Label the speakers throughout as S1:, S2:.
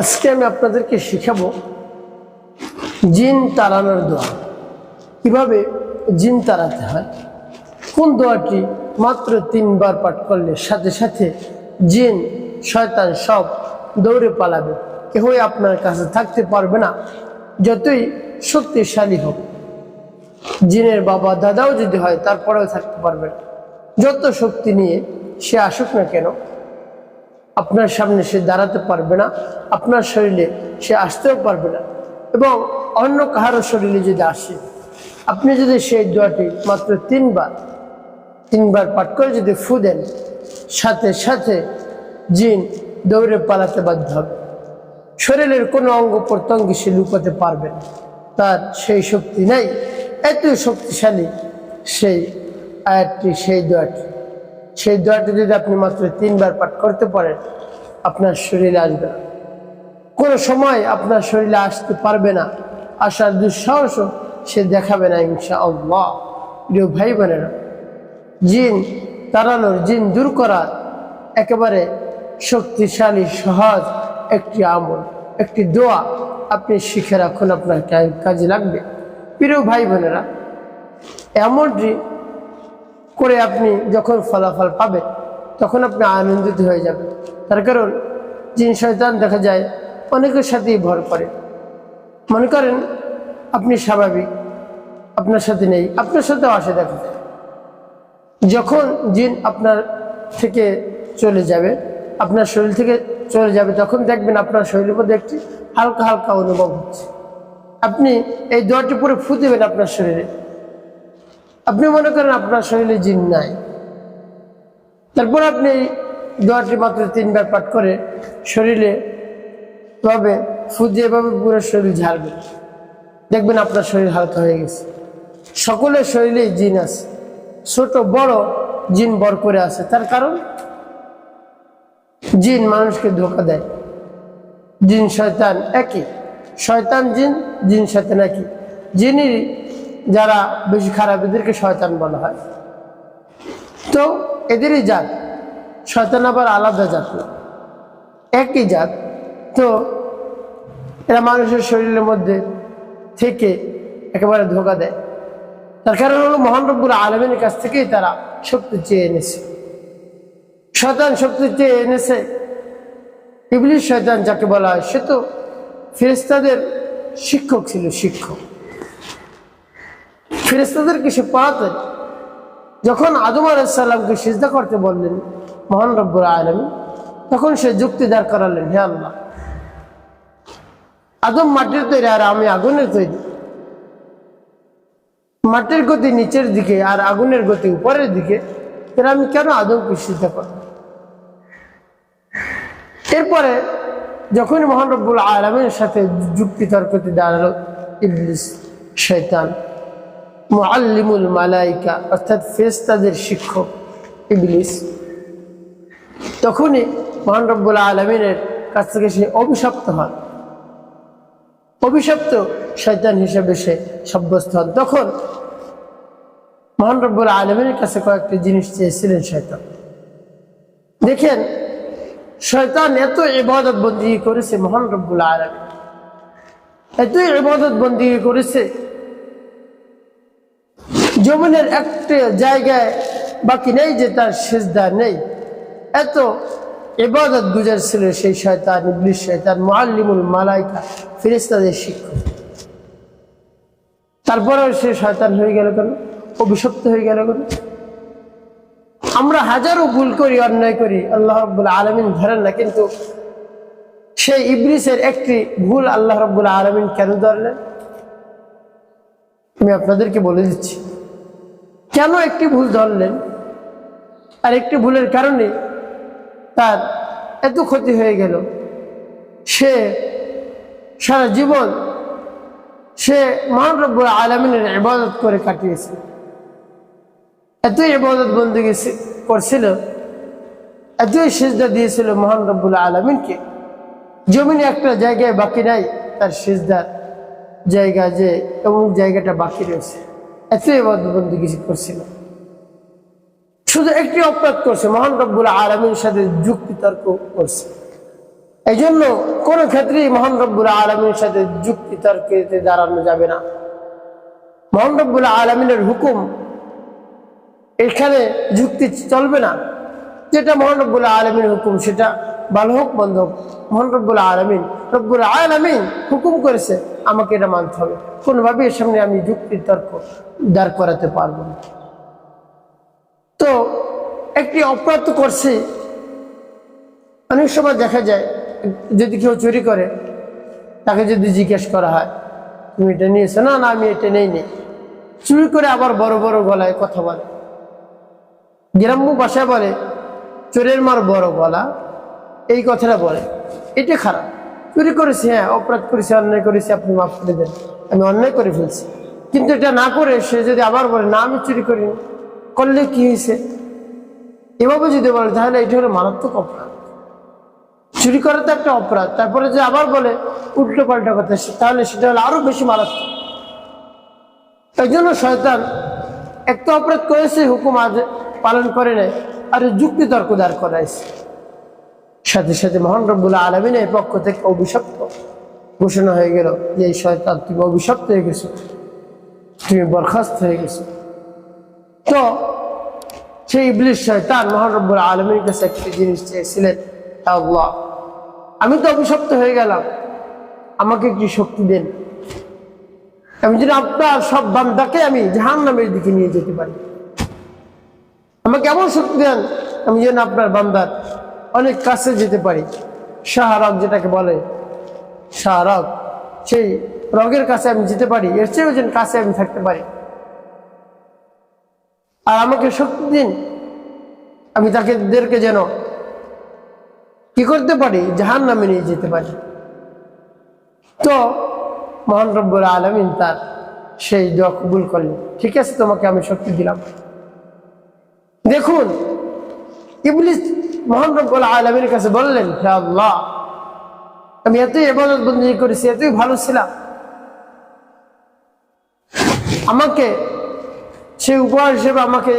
S1: আজকে আমি আপনাদেরকে শিখাবো জিন তাড়ানোর দোয়া। কীভাবে জিন তাড়াতে হয়? কোন দোয়াটি মাত্র তিনবার পাঠ করলে সাথে সাথে জিন, শয়তান সব দৌড়ে পালাবে? কেউই আপনার কাছে থাকতে পারবে না। যতই শক্তিশালী হোক, জিনের বাবা, দাদাও যদি হয়, তারপরেও থাকতে পারবে যত শক্তি নিয়ে সে আসুক না কেন আপনার সামনে সে দাঁড়াতে পারবে না, আপনার শরীরে সে আসতেও পারবে না এবং অন্য কাহারও শরীরে যদি আসে, আপনি যদি সেই দোয়াটি মাত্র তিনবার তিনবার পাঠ করে যদি ফু দেন, সাথে সাথে জিন দৌড়ে পালাতে বাধ্য হবে। শরীরের কোনো অঙ্গ প্রত্যঙ্গে সে লুকাতে পারবে না, তার সেই শক্তি নেই এত শক্তিশালী সেই আয়াতটি, সেই দোয়াটি। সেই দোয়াটি যদি আপনি মাত্র তিনবার পাঠ করতে পারেন, আপনার শরীরে আসবে না। কোনো সময় আপনার শরীরে আসতে পারবে না। আসার দুঃসাহসও সে দেখাবে না ইনশা আল্লাহ প্রিয় ভাই বোনেরা জিন তাড়ানোর, জিন দূর করা একেবারে শক্তিশালী, সহজ একটি আমল, একটি দোয়া আপনি শিখে রাখুন, আপনার কাজে লাগবে। প্রিয় ভাই বোনেরা এমনটি করে আপনি যখন ফলাফল পাবেন, তখন আপনি আনন্দিত হয়ে যাবেন। তার কারণ, জিন শয়তান দেখা যায় অনেকের সাথেই ভর করে। মনে করেন, আপনি স্বাভাবিক, আপনার সাথে নেই, আপনার সাথেও আসে দেখা যায়। যখন জিন আপনার থেকে চলে যাবে, আপনার শরীর থেকে চলে যাবে, তখন দেখবেন আপনার শরীরের মধ্যে একটি হালকা হালকা অনুভব হচ্ছে। আপনি এই দোয়াটি পরে ফু দেবেন আপনার শরীরে। আপনি মনে করেন আপনার শরীরে জিন নাই। তারপর আপনি দোয়াটি মাত্র তিনবার পাঠ করে শরীরে তবে ফু এভাবে পুরো শরীর ঝাড়বে দেখবেন আপনার শরীর হালকা হয়ে গেছে। সকলের শরীরেই জিন আছে। ছোট, বড় জিন বর করে আছে। তার কারণ? জিন মানুষকে ধোকা দেয়। জিন শয়তান একই। শয়তান জিন জিন শয়তান একই। জিনই যারা বেশি খারাপ, এদেরকে শয়তান বলা হয়। তো এদেরই জাত, শয়তান আবার আলাদা জাত একই জাত। তো এরা মানুষের শরীরের মধ্যে থেকে একেবারে ধোকা দেয়। তার কারণ হলো মহান রব্বুল আলমের কাছ থেকেই তারা শক্তি চেয়ে এনেছে। শয়তান শক্তি চেয়ে এনেছে। ইবলিশ শয়তান যাকে বলা হয়, সে তো ফেরেস্তাদের শিক্ষক ছিল, শিক্ষক। ফেরেস্তাদেরকে সে পড়াতেন যখন আদম আলাইসাল্লামকে সিজদা করতে বললেন মহান রব্বুল আলমী তখন সে যুক্তি দাঁড় করালেন, হে আল্লাহ, আদম মাটির তৈরি আর আমি আগুনের তৈরি। মাটির গতি নিচের দিকে আর আগুনের গতি উপরের দিকে, এর আমি কেন আদমকে সিদ্ধা করব? এরপরে যখন মহান রব্বুল আলমের সাথে যুক্তি তর্কতে দাঁড়াল ইবলিস শৈতান মুআল্লিমুল মালাইকা, অর্থাৎ ফেরেশতাদের শিক্ষক ইবলিস। তখনই মহান রব্বুল আলমিনের কাছ থেকে সে অভিশপ্ত হন অভিশপ্ত শয়তান হিসেবে সে সাব্যস্ত হন তখন মহান রব্বুল আলমের কাছে কয়েকটি জিনিস চেয়েছিলেন শয়তান। দেখেন, শয়তান এত ইবাদত বন্দী করেছে মহান রব্বুল আলম এত ইবাদত বন্দী করেছে জমিনের একটা জায়গায় বাকি নেই যে তার সেজদা নেই। এত এবাদত গুজার ছিল সেই শয়তান ইবলিশ শয়তান, মুআল্লিমুল মালাইকা, ফেরেশতাদের শিক্ষক। তারপরেও সে শয়তান হয়ে গেল কেন? অভিশপ্ত হয়ে গেল কেন? আমরা হাজারো ভুল করি, অন্যায় করি, আল্লাহ রব্বুল আলমিন ধরেন না, কিন্তু সেই ইবলিসের একটি ভুল আল্লাহ রব্বুল আলমিন কেন ধরলেন? আমি আপনাদেরকে বলে দিচ্ছি। কেন একটি ভুল ধরলেন? আর একটি ভুলের কারণে তার এত ক্ষতি হয়ে গেল। সে সারা জীবন সে মহান রব্বুল আলমিনের ইবাদত করে কাটিয়েছে। এতই ইবাদত বন্দী করছিল, এতই সেজদা দিয়েছিল মহান রব্বুল আলমিনকে। জমিনে একটা জায়গায় বাকি নাই, তার সেজদার জায়গা যে এমন জায়গাটা বাকি রয়েছে। এত ইবাদত বন্দী করছিল। শুধু একটি অপরাধ করছে, মহান রব্বুল আলমীর সাথে যুক্তি তর্ক করছে। এই জন্য কোনো ক্ষেত্রেই মহান রব্বুল আলমীর সাথে যুক্তি তর্কে দাঁড়ানো যাবে না। মহান রব্বুল আলমিনের হুকুম এখানে যুক্তি চলবে না। যেটা মহান রব্বুল আলমীর হুকুম, সেটা ভালো হোক বন্ধ হোক। মহান রব্বুল আলমিন রব্বুল আলমিন হুকুম করেছে আমাকে এটা মানতে হবে। কোনোভাবে এর সামনে আমি যুক্তির তর্ক দাঁড় করাতে পারব না। তো একটি অপরাধ করছে। অনেক সময় দেখা যায়, যদি কেউ চুরি করে, তাকে যদি জিজ্ঞেস করা হয়, তুমি এটা নিয়েছো? না না, আমি এটা নেই চুরি করে আবার বড় বড় গলায় কথা বলে। গ্রাম্য ভাষায় বলে, চোরের মার বড় গলা। এই কথাটা বলে। এটা খারাপ। চুরি করেছি হ্যাঁ অপরাধ করেছি, অন্যায় করেছি, আপনি মাফ করে দেন। আমি অন্যায় করে ফেলছি। কিন্তু এটা না করে সে যদি আবার বলে, না, আমি চুরি করিনি, করলে কি হয়েছে? এভাবে যদি বলে, তাহলে এটা হলো মারাত্মক অপরাধ। চুরি করা তো একটা অপরাধ। তারপরে যে আবার বলে উল্টো পাল্টা কথা তাহলে সেটা হলো আরও বেশি মারাত্মক। এই জন্য শয়তান একটা অপরাধ করেছে, হুকুম আজ পালন করে নেয় আর যুক্তি তর্ক দাঁড় করাইছে। সাথে সাথে মহান রব্বুল আলমিনের পক্ষ থেকে অভিশপ্ত ঘোষণা হয়ে গেল যে এই শয়তান, তুমি অভিশপ্ত হয়ে গেছো। তুমি বরখাস্ত হয়ে গেছো। তো সেই ইবলিশ শয়তান মহান রব্বুল আলমীর কাছে একটি জিনিস চেয়েছিলেন, "হে আল্লাহ, আমি তো অভিশপ্ত হয়ে গেলাম, আমাকে একটি শক্তি দেন। আমি যেন আপনার সব বান্দাকে আমি জাহান নামের দিকে নিয়ে যেতে পারি, আমাকে এমন শক্তি দেন, আমি যেন আপনার বান্দার অনেক কাছে যেতে পারি। শাহরগ যেটাকে বলে। শাহরগ, সেই রগের কাছে আমি যেতে পারি। এর চেয়েও যেন কাছে আমি থাকতে পারি। আর আমাকে শক্তি দিন। আমি তাকে দেরকে যেন কি করতে পারি? জাহান নামে নিয়ে যেতে পারি। তো মহান রব্বুল আলমিন তার সেই দোয়া কবুল করলেন। ঠিক আছে, তোমাকে আমি শক্তি দিলাম। দেখুন, ইবলিস মহান রব্বুল আলমীর কাছে বললেন, হে আল্লাহ, আমি এতই এবাদত বন্দী করেছি, এতই ভালো ছিলাম। আমাকে সেই উপহার হিসেবে আমাকে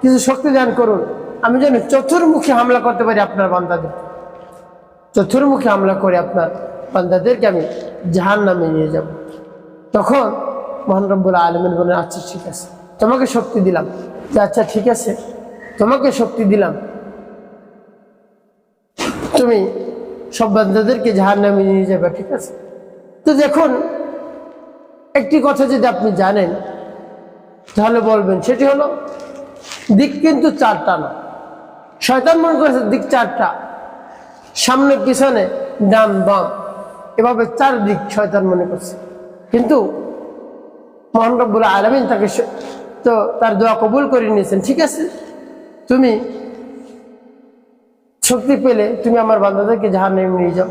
S1: কিছু শক্তি দান করুন। আমি যেন চতুর্মুখী হামলা করতে পারি আপনার বান্দাদের। চতুর্মুখী হামলা করে আপনার বান্দাদেরকে আমি জাহান নামে নিয়ে যাব। তখন মোহান রব্বুল আলমিন বলেন আচ্ছা ঠিক আছে। তোমাকে শক্তি দিলাম। যে আচ্ছা ঠিক আছে। তোমাকে শক্তি দিলাম। তুমি সব বান্দাদেরকে জাহান নামে নিয়ে যাবে, ঠিক আছে? তো দেখুন, একটি কথা যদি আপনি জানেন, তাহলে বলবেন, সেটি হলো, দিক কিন্তু চারটা না। শয়তান মনে করেছে দিক চারটা। সামনে, পিছনে, ডান, বাম। এভাবে চার দিক শয়তান মনে করছে। কিন্তু মোহান রব্বুল আলমিন তাকে তো তার দোয়া কবুল করে নিয়েছেন, ঠিক আছে? তুমি শক্তি পেলে তুমি আমার বান্দাদেরকে জাহান নেমে নিয়ে যাও।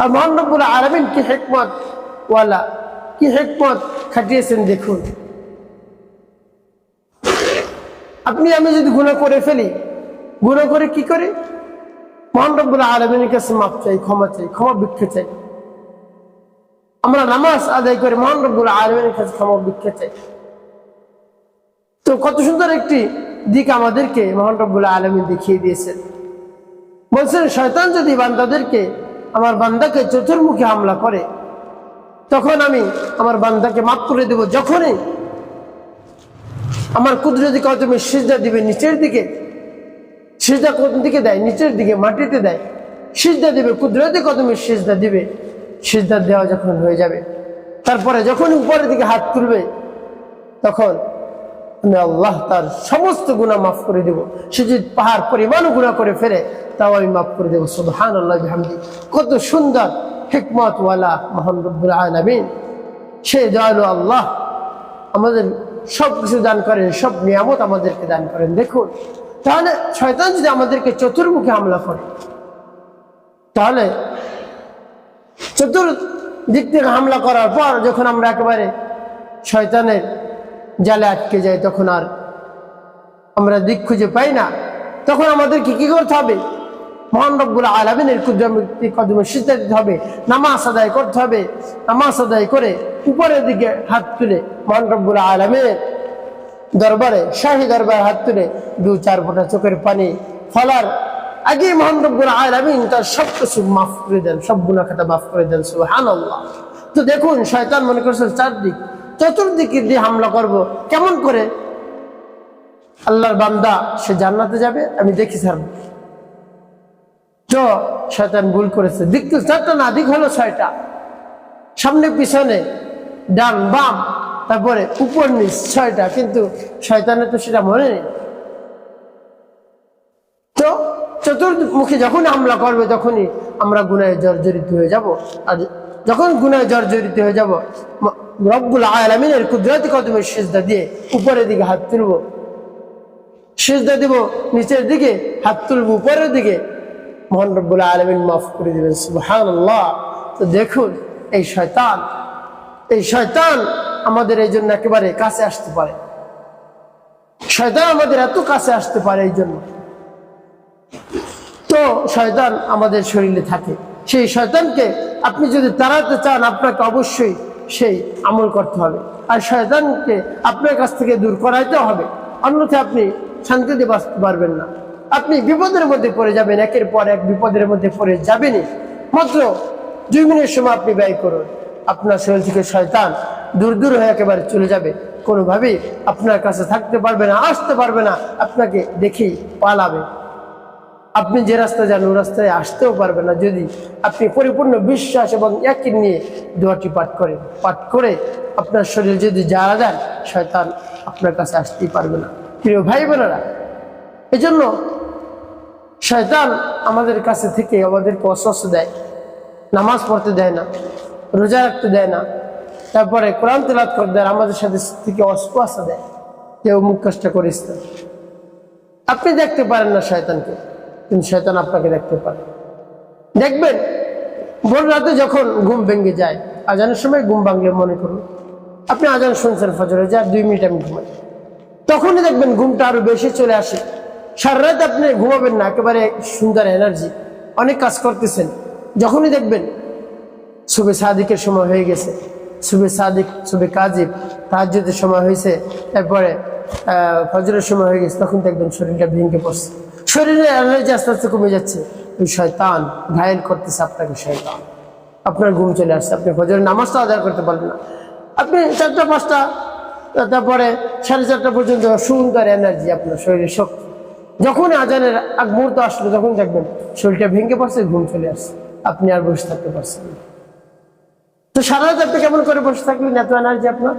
S1: আর মোহান রব্বুল আলমিন কি হেকমত? ওয়ালা, কি হেকমত? খাটিয়েছেন দেখুন। আপনি, আমি যদি গুণা করে ফেলি গুণা করে কি করে? মহান রব্বুল আলমিনের কাছে মাপ চাই, ক্ষমা চাই, ক্ষমা ভিক্ষা চাই। আমরা নামাজ আদায় করে মহান রব্বুল আলমিনের কাছে ক্ষমা ভিক্ষা চাই। তো কত সুন্দর একটি দিক আমাদেরকে মহান রব্বুল আলমী দেখিয়ে দিয়েছেন। বলছেন, শয়তান যদি বান্দাদেরকে, আমার বান্দাকে চতুর্মুখী হামলা করে, তখন আমি আমার বান্দাকে মাফ করে দেব। যখনই আমার কুদরতি কদমে সিজদা দিবে, নিচের দিকে, সিজদা কোন দিকে দেয়? নিচের দিকে, মাটিতে দেয়। সিজদা দিবে, কুদরতি কদমে সিজদা দিবে, সিজদা দেওয়া যখন হয়ে যাবে। তারপরে যখন উপরের দিকে হাত তুলবে, তখন আমি আল্লাহ তার সমস্ত গুণা মাফ করে দেব। সে যদি পাহাড় পরিমাণ গুণা করে ফেরে তাও আমি মাফ করে দেবো। সুবহান আল্লাহ কত সুন্দর হিকমত ওয়ালা মোহাম্মদ রব্বুল আলমিন। সে দয়ালু আল্লাহ আমাদের সব কিছু দান করেন, সব নিয়ামত আমাদেরকে দান করেন। দেখুন, তাহলে শয়তান যদি আমাদেরকে চতুর্মুখী হামলা করে, তাহলে চতুর দিক থেকে হামলা করার পর যখন আমরা একেবারে শয়তানের জালে আটকে যায়, তখন আর আমরা দিক খুঁজে পাই না। তখন আমাদেরকে কি করতে হবে? মহান রব্বুল আলমিনের কদমে সিদ্ধা দিতে হবে, নামাজ আদায় করতে হবে, নামাজ আদায় করে উপরের দিকে হাত তুলে মহান রব্বুল দরবারে, শাহী দরবারে হাত তুলে দু চার ফোঁটা চোখের পানি ফলার। আগে মোহাম্মদ রব্বুল আলামিন তার সব কিছু মাফ করে দেন, সব খাতা মাফ করে দেন, সুবহানাল্লাহ। তো দেখুন, শয়তান মনে করছে চারদিক চতুর্দিকে দিয়ে হামলা করব। কেমন করে? আল্লাহর বান্দা, সে জান্নাতে যাবে? আমি দেখি ছাড়বো তো, শয়তান ভুল করেছে। দিক তো চারটা না, দিক হলো ছয়টা। সামনে, পিছনে, ডান, বাম, তারপরে উপর, নিচ, ছয়টা। কিন্তু শয়তানের তো সেটা মনে নেই। তো, চতুর্মুখী যখন হামলা করবে, তখনই আমরা গুনায় জর্জরিত হয়ে যাব। আর যখন গুনায় জর্জরিত হয়ে যাব রব্বুল আলমিনের কুদরতি কদমের সেজদা দিয়ে উপরের দিকে হাত তুলব। সেজদা দিব নিচের দিকে, হাত তুলব উপরের দিকে। মোহন রব্বুল আলমিন মাফ করে দিবেন সুবহান তো দেখুন, এই শয়তান এই শয়তান আমাদের এই জন্য একেবারে কাছে আসতে পারে। শয়তান আমাদের এত কাছে আসতে পারে এই জন্য। তো শয়তান আমাদের শরীরে থাকে। সেই শয়তানকে আপনি যদি তাড়াতে চান, আপনাকে অবশ্যই সেই আমল করতে হবে। আর শয়তানকে আপনার কাছ থেকে দূর করাইতে হবে। অন্যথায় আপনি শান্তিতে বাঁচতে পারবেন না। আপনি বিপদের মধ্যে পড়ে যাবেন, একের পর এক বিপদের মধ্যে পড়ে যাবেনই। মাত্র দুই মিনিট সময় আপনি ব্যয় করুন। আপনার শরীর থেকে শয়তান দূর দূর হয়ে একেবারে চলে যাবে। কোনোভাবেই আপনার কাছে থাকতে পারবে না, আসতে পারবে না। আপনাকে দেখেই পালাবে। আপনি যে রাস্তায় যান, ওই রাস্তায় আসতেও পারবেন না। যদি আপনি পরিপূর্ণ বিশ্বাস এবং একই নিয়ে দোয়াটি পাঠ করেন, পাঠ করে আপনার শরীর যদি যারা যান শয়তান আপনার কাছে আসতেই পারবে না। প্রিয় ভাই বোনেরা এই জন্য শয়তান আমাদের কাছে থেকে আমাদেরকে অস্বস্ಥ দেয়, নামাজ পড়তে দেয় না, রোজা রাখতে দেয় না, তারপরে কোরআন তেলাত করে দেয় আমাদের সাথে থেকে অস্পষ্ট দেয়। কেউ মুখ কাজটা করিস আপনি দেখতে পারেন না শয়তানকে। কিন্তু শয়তান আপনাকে দেখতে পারে দেখবেন, ভোর রাতে যখন ঘুম ভেঙে যায়, আজানের সময় ঘুম ভাঙলে মনে করুন, আপনি আজান শুনছেন ফজরে যা দুই মিনিট আমি ঘুমাই। তখনই দেখবেন ঘুমটা আরও বেশি চলে আসে। সারা রাত আপনি ঘুমাবেন না, একেবারে সুন্দর এনার্জি অনেক কাজ করতেছেন। যখনই দেখবেন, শুভে সাদিকের সময় হয়ে গেছে। শুভে সাদিক, শুভে কাজিব তাহাজ্যতের সময় হয়েছে। তারপরে ফজরের সময় হয়ে গেছে, তখন দেখবেন শরীরটা ভেঙে পড়ছে। শরীরের এনার্জি আস্তে আস্তে কমে যাচ্ছে। ওই শয়তান ঘায়েল করতেছে আপনাকে, শয়তান। আপনার ঘুম চলে আসছে, আপনি ফজরের নামাজটা আদায় করতে পারবেন না। আপনি চারটা, পাঁচটা, তারপরে সাড়ে চারটা পর্যন্ত সুন্দর এনার্জি আপনার শরীরে শক্তি। যখন আজানের আগ মুহূর্ত আসলো, তখন দেখবেন শরীরটা ভেঙে পড়ছে, ঘুম চলে আসছে। আপনি আর বসে থাকতে পারছেন তো সারা রাত আপনি কেমন করে বসে থাকলেন? এত এনার্জি আপনার?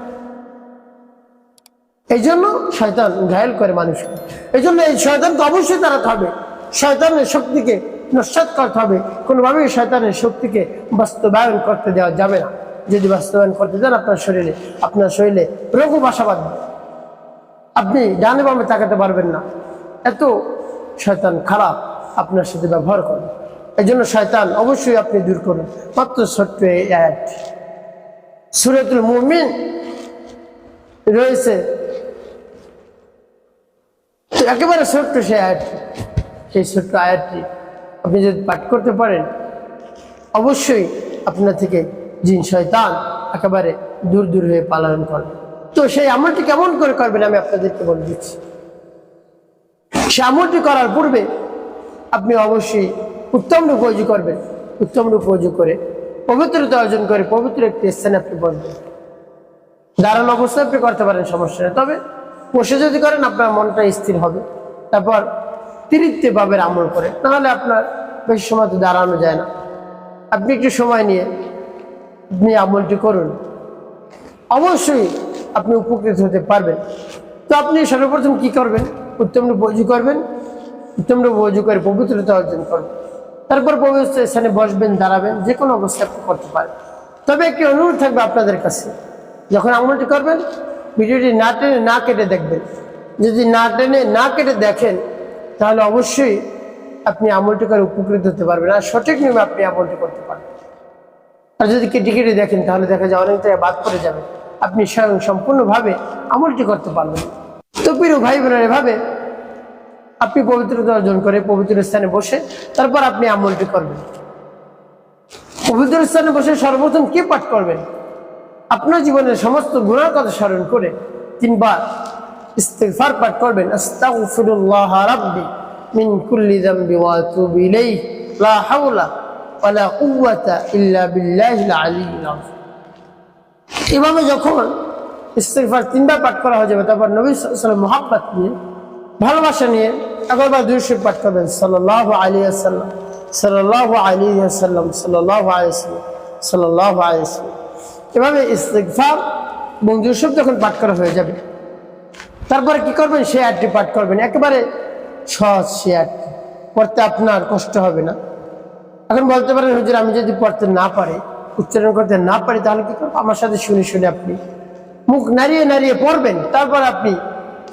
S1: এই জন্য শয়তান ঘায়ল করে মানুষকে। এই জন্য এই শয়তানকে অবশ্যই তাড়াতে হবে শয়তানের শক্তিকে নস্বাত করতে হবে। কোনোভাবেই শয়তানের শক্তিকে বাস্তবায়ন করতে দেওয়া যাবে না। যদি বাস্তবায়ন করতে দেন আপনার শরীরে আপনার শরীরে রোগ বাসা বাঁধবে। আপনি ডানে বামে তাকাতে পারবেন না। এত শয়তান খারাপ আপনার সাথে ব্যবহার করে। এই জন্য শয়তান অবশ্যই আপনি দূর করুন। মাত্র ছোট্ট আয়াত। সুরতুল মুমিন রয়েছে। একেবারে ছোট্ট সেই আয়াতটি সেই ছোট্ট আয়াতটি আপনি যদি পাঠ করতে পারেন, অবশ্যই আপনার থেকে জিন শয়তান একেবারে দূর দূর হয়ে পালন করবে। তো সেই আমলটি কেমন করে করবেন আমি আপনাদেরকে বলে দিচ্ছি। সে আমলটি করার পূর্বে আপনি অবশ্যই উত্তম রূপ অজু করবেন। উত্তম রূপ অজু করে, পবিত্রতা অর্জন করে, পবিত্র একটি স্থানে আপনি বলবেন দাঁড়ানো অবস্থায় আপনি করতে পারেন, সমস্যা তবে বসে যদি করেন আপনার মনটা স্থির হবে। তারপর তিরিত্বে ভাবের আমল করে নাহলে আপনার বেশি সময় তো দাঁড়ানো যায় না। আপনি একটু সময় নিয়ে, আপনি আমলটি করুন। অবশ্যই আপনি উপকৃত হতে পারবেন। তো আপনি সর্বপ্রথম কি করবেন? উত্তম অজু করবেন। উত্তম অজু করে পবিত্রতা অর্জন করবেন। তারপর পবিত্র স্থানে বসবেন, দাঁড়াবেন যে কোনো অবস্থায় আপনি করতে পারেন। তবে একটি অনুরোধ থাকবে আপনাদের কাছে। যখন আমলটি করবেন ভিডিওটি না টেনে না কেটে দেখবেন। যদি না টেনে না কেটে দেখেন, তাহলে অবশ্যই আপনি আমলটি করে উপকৃত হতে পারবেন আর সঠিক নিয়মে আপনি আমলটি করতে পারবেন। আর যদি কেটে কেটে দেখেন, তাহলে দেখা যায় অনেক জায়গায় বাদ পড়ে যাবে। আপনি স্বয়ং সম্পূর্ণভাবে আমলটি করতে পারবেন। তো প্রিয় ভাই বোনের, এভাবে আপনি পবিত্রতা অর্জন করে পবিত্র স্থানে বসে তারপর আপনি আমলটি করবেন। পবিত্র স্থানে বসে সর্বপ্রথম কি পাঠ করবেন? আপনার জীবনের সমস্ত গুণার কথা স্মরণ করে তিনবার ইস্তেফার পাঠ করবেন মিন কুল্লি ওয়া লা হাওলা ওয়া লা কুওয়াতা ইল্লা বিল্লাহিল আলিয়্যিল আযীম। এভাবে যখন ইস্তেফার তিনবার পাঠ করা হয়ে যাবে, তারপর নবী সাল্লাল্লাহু নিয়ে, ভালোবাসা নিয়ে একবার দুইশো পাঠ করবেন, সাল্লাল্লাহু আলাইহি ওয়াসাল্লাম, সাল্লাল্লাহু আলাইহি ওয়াসাল্লাম, সাল্লাল্লাহু আলাইহি ওয়াসাল্লাম, সাল্লাল্লাহু আলাইহি ওয়াসাল্লাম। এভাবে ইস্তেগফার এবং দুইশো যখন পাঠ করা হয়ে যাবে, তারপরে কি করবেন? সে আয়াতটি পাঠ করবেন। একেবারে সহজ সে আয়াতটি। পড়তে আপনার কষ্ট হবে না। এখন বলতে পারেন, হুজুর, আমি যদি পড়তে না পারি, উচ্চারণ করতে না পারি, তাহলে কি করব? আমার সাথে শুনে শুনে আপনি মুখ নাড়িয়ে নাড়িয়ে পড়বেন, তারপর আপনি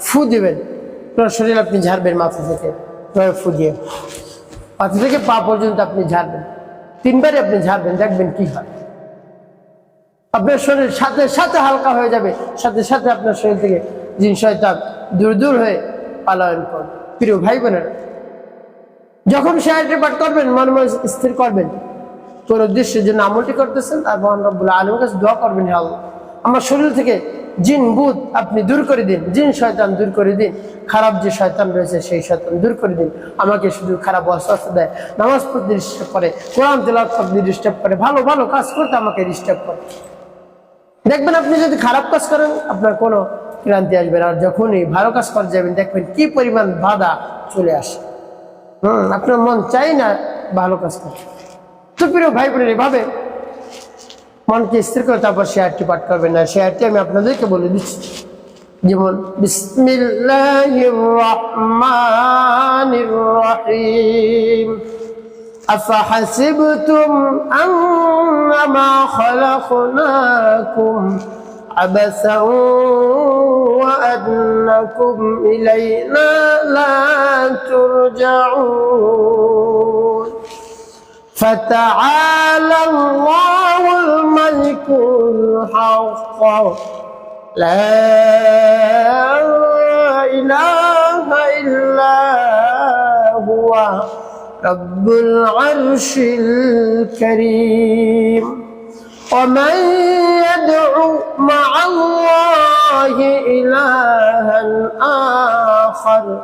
S1: ফু দিবেন। শরীর আপনি ঝাড়বেন মাথা থেকে ফু দিয়ে। মাথা থেকে পা পর্যন্ত আপনি ঝাড়বেন। তিনবারই আপনি ঝাড়বেন, দেখবেন কি হয়। আপনার শরীর সাথে সাথে হালকা হয়ে যাবে, সাথে সাথে আপনার শরীর থেকে জিন শয়তান দূর দূর হয়ে পালায়ন করবে। প্রিয় ভাই বোনেরা, যখন সে আয়টি পাঠ করবেন, মনে মনে স্থির করবেন তোর উদ্দেশ্যের জন্য আমলটি করতেছেন আর মহান রব্বুল্লাহ আলমের কাছে দোয়া করবেন হে আল্লাহ। আমার শরীর থেকে জিন বুধ আপনি দূর করে দিন, জিন শয়তান দূর করে দিন, খারাপ যে শয়তান রয়েছে সেই শয়তান দূর করে দিন। আমাকে শুধু খারাপ অস্বাস্থ্য দেয়, নামাজ পড়তে ডিস্টার্ব করে, কোরআন তেলাওয়াত করতে ডিস্টার্ব করে, ভালো ভালো কাজ করতে আমাকে ডিস্টার্ব করে। দেখবেন আপনি যদি খারাপ কাজ করেন, আপনার কোনো ক্লান্তি আসবে আর যখনই ভালো কাজ করে যাবেন, দেখবেন কি পরিমাণ বাধা চলে আসে। হম, আপনার মন চাই না ভালো কাজ করে তো প্রিয় ভাই বোনের এভাবে মনকে স্থির করে তারপর শেয়ারটি পাঠ করবেন না। শেয়ারটি আমি আপনাদেরকে বলে দিচ্ছি। যেমন, বিসমিল্লাহির রহমানির রহিম। أفحسبتم أنما خلقناكم عبثا وأنكم إلينا لا ترجعون. فتعالى الله الملك الحق. لا إله إلا هو. رب العرش الكريم. ومن يدع مع الله إلها آخر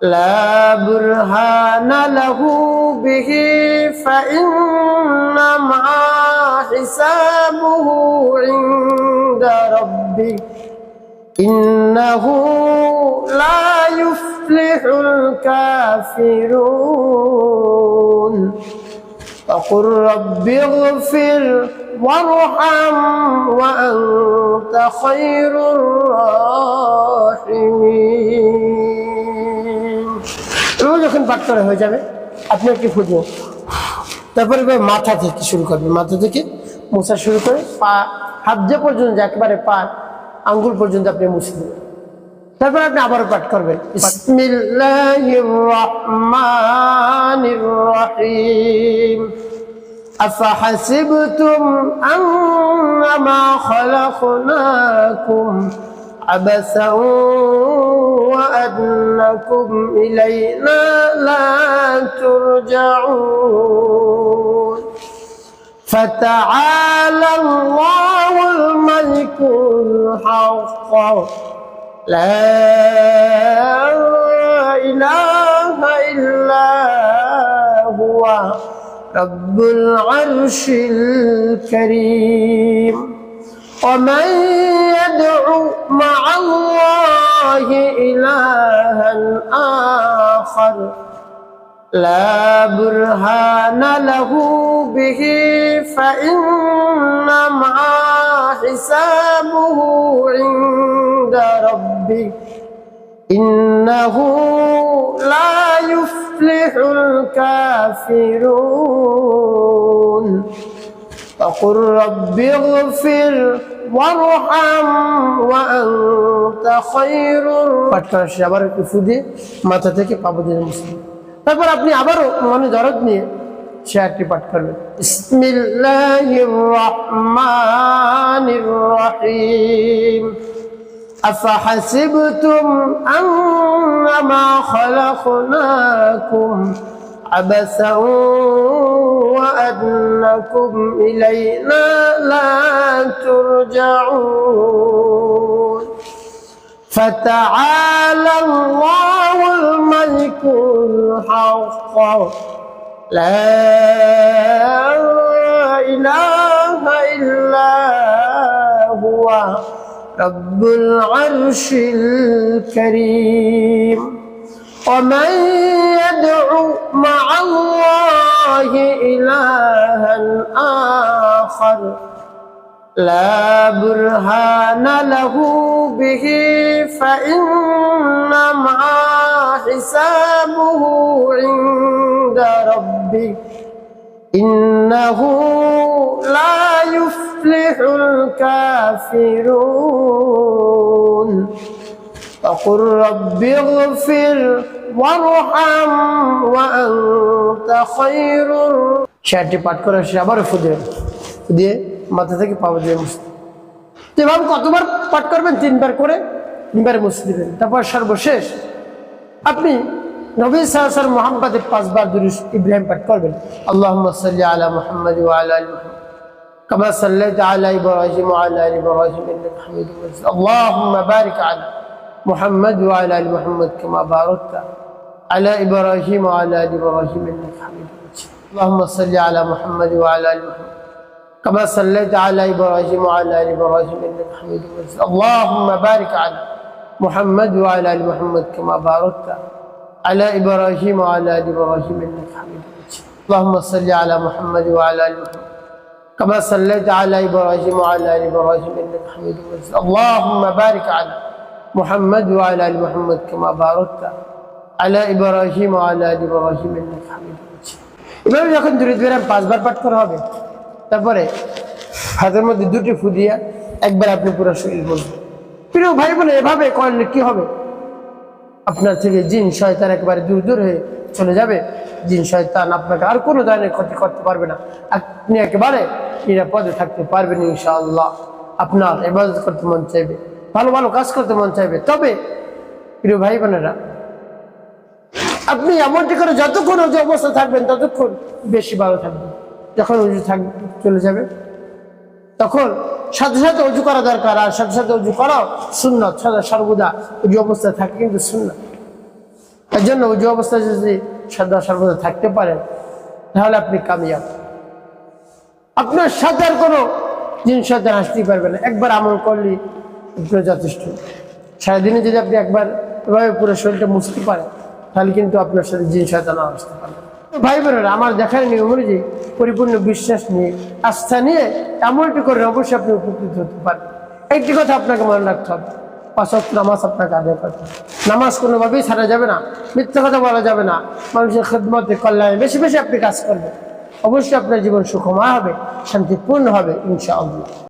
S1: لا برهان له به فإنما حسابه عند ربه. إنه لا يفلح الكافرون وقل رب اغفر وارحم وأنت خير الراحمين এবার যখন পাঠ করা হয়ে যাবে আপনি একটি ফুটবো তারপরে এবার মাথা থেকে শুরু করবেন মাথা থেকে মোছা শুরু করে পা হাত যে পর্যন্ত যে একেবারে পা আঙ্গুল পর্যন্ত আপনি মুছে দেবেন তারপর আপনি আবারও পাঠ করবেন বিসমিল্লাহির রহমানির রহিম أفحسبتم أنما خلقناكم عبثا وأنكم إلينا لا ترجعون فتعالى الله الملك الحق. لا إله إلا هو رب العرش الكريم. ومن يدع مع الله إلها آخر لا برهان له به فإنما حسابه عند ربه إنه لا يفلح الكافرون فقل رب اغفر وارحم وأنت خير পাঠ করার শেষে আবার একটু ফুদে মাথা থেকে পাবো দিয়ে মুসলিম তারপর আপনি আবারও মনে দরদ নিয়ে শেয়ারটি পাঠ করবেন বিসমিল্লাহির রহমানির রহিম أفحسبتم أنما خلقناكم عبثا وأنكم إلينا لا ترجعون فتعالى الله الملك الحق. لا إله إلا هو رب العرش الكريم. ومن يدع مع الله إلها آخر لا برهان له به فإنما حسابه عند ربه إنه لا يفلح الكافرون وقل رب اغفر وارحم وأنت خير শেয়ারটি পাঠ করে সে আবার ফুদিয়ে দিয়ে মাথা থেকে পাওয়া দিয়ে মুছতে তো এভাবে কতবার পাঠ করবেন তিনবার করে তিনবার মুছে দিবেন তারপর সর্বশেষ আপনি নবী সাহসার মোহাম্মদের পাঁচবার দুরুস ইব্রাহিম পাঠ করবেন আল্লাহ সাল্লি আলা মোহাম্মদ ওয়ালা আলী মোহাম্মদ كما صليت على ابراهيم وعلى ال ابراهيم انك حميد مجيد اللهم بارك على محمد وعلى ال محمد كما باركت على ابراهيم وعلى ال ابراهيم انك حميد مجيد اللهم صل على محمد وعلى ال محمد كما صليت على ابراهيم وعلى ال ابراهيم انك حميد مجيد اللهم بارك على محمد وعلى ال محمد كما باركت على ابراهيم وعلى ال ابراهيم انك حميد مجيد اللهم صل على محمد وعلى ال محمد كما صليت على ابراهيم وعلى ال ابراهيم انك حميد مجيد اللهم بارك على محمد وعلى ال محمد كما باركت على ابراهيم وعلى ال ابراهيم انك حميد مجيد এভাবে যখন দূরে দূরে পাঁচবার পাঠ করা হবে তারপরে হাতের মধ্যে দুটি ফু দিয়া একবার আপনি পুরো শরীর বলবেন। প্রিয় ভাই বোন এভাবে করলে কি হবে? আপনার থেকে জিন শয়তান একেবারে দূর দূর হয়ে চলে যাবে। জিন শয়তান আপনাকে আর কোনো ধরনের ক্ষতি করতে পারবে না। আপনি একেবারে নিরাপদে থাকতে পারবেন ইনশাআল্লাহ। আপনার এবাদত করতে মন চাইবে, ভালো ভালো কাজ করতে মন চাইবে। তবে প্রিয় ভাই বোনেরা আপনি এমনটি করে যতক্ষণ ওই অবস্থা থাকবেন, ততক্ষণ বেশি ভালো থাকবেন। যখন উজু থাকবে চলে যাবে। তখন সাথে সাথে উজু করা দরকার, আর সাথে সাথে উজু করাও সুন্নত। সদা সর্বদা উজু অবস্থায় থাকে কিন্তু সুন্নত। এর জন্য উজু অবস্থায় যদি সদা সর্বদা থাকতে পারেন, তাহলে আপনি কামিয়াব। আপনার সাথে আর কোনো জিনিস সাথে হাসতেই পারবে না। একবার আমল করলে আপনার যথেষ্ট। সারাদিনে যদি আপনি একবার এভাবে পুরো শরীরটা মুছতে পারেন, তাহলে কিন্তু আপনার সাথে জিনিস সাথে না আসতে পারবে। ভাই বোনেরা আমার দেখার নিয়ম অনুযায়ী পরিপূর্ণ বিশ্বাস নিয়ে, আস্থা নিয়ে এমনটি করে অবশ্যই আপনি উপকৃত হতে পারেন একটি কথা আপনাকে মনে রাখতে হবে পাঁচক নামাজ আপনাকে আদায় করতে নামাজ কোনোভাবেই ছাড়া যাবে না, মিথ্যা কথা বলা যাবে না, মানুষের খেদমতে, কল্যাণে বেশি বেশি আপনি কাজ করবেন। অবশ্যই আপনার জীবন সুখময় হবে, শান্তিপূর্ণ হবে, ইনশাআল্লাহ।